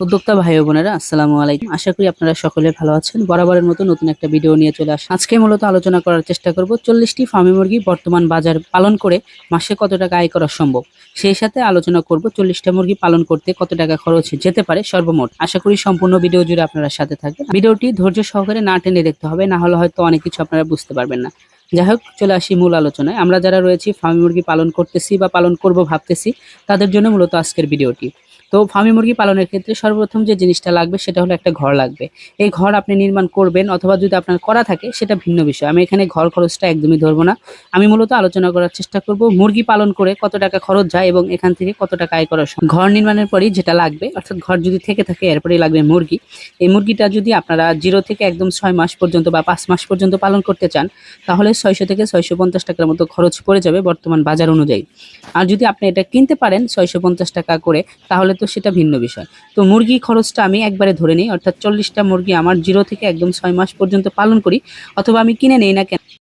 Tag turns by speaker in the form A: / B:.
A: উদ্যোক্তা ভাই বোনেরা, আসসালামু আলাইকুম। আশা করি আপনারা সকলে ভালো আছেন। বরাবরের মতো নতুন একটা ভিডিও নিয়ে চলে আসা আজকে মূলত আলোচনা করার চেষ্টা করব চল্লিশটি ফার্মি মুরগি বর্তমান বাজার পালন করে মাসে কত টাকা আয় করা সম্ভব। সেই সাথে আলোচনা করব চল্লিশটা মুরগি পালন করতে কত টাকা খরচ যেতে পারে সর্বমোট। আশা করি সম্পূর্ণ ভিডিও জুড়ে আপনারা সাথে থাকবেন। ভিডিওটি ধৈর্য সহকারে না টেনে দেখতে হবে, না হলে হয়তো অনেক কিছু আপনারা বুঝতে পারবেন না। যাই হোক, চলে আসি মূল আলোচনায়। আমরা যারা রয়েছি, ফার্মি মুরগি পালন করতেছি বা পালন করব ভাবতেছি, তাদের জন্য মূলত আজকের ভিডিওটি তো ফার্মি মুরগি পালনের ক্ষেত্রে সর্বপ্রথম যে জিনিসটা লাগবে সেটা হলো একটা ঘর লাগবে। এই ঘর আপনি নির্মাণ করবেন অথবা যদি আপনার করা থাকে সেটা ভিন্ন বিষয়। আমি এখানে ঘর খরচটা একদমই ধরবো না। আমি মূলত আলোচনা করার চেষ্টা করব মুরগি পালন করে কত টাকা খরচ যায় এবং এখান থেকে কত টাকা আয় করা। ঘর নির্মাণের পরই যেটা লাগবে, অর্থাৎ ঘর যদি থেকে থাকে এরপরেই লাগবে মুরগি। এই মুরগিটা যদি আপনারা জিরো থেকে একদম ছয় মাস পর্যন্ত বা পাঁচ মাস পর্যন্ত পালন করতে চান, তাহলে ছয়শো থেকে ছয়শো পঞ্চাশ টাকার মতো খরচ পড়ে যাবে বর্তমান বাজার অনুযায়ী। আর যদি আপনি এটা কিনতে পারেন ছয়শো পঞ্চাশ টাকা করে, তাহলে তো সেটা ভিন্ন বিষয়। তো মুরগি খরচটা আমি একবারে ধরে নিই, অর্থাৎ চল্লিশটা মুরগি আমার জিরো থেকে একদম ছয় মাস পর্যন্ত পালন করি, অথবা আমি কিনে নেই না কেন।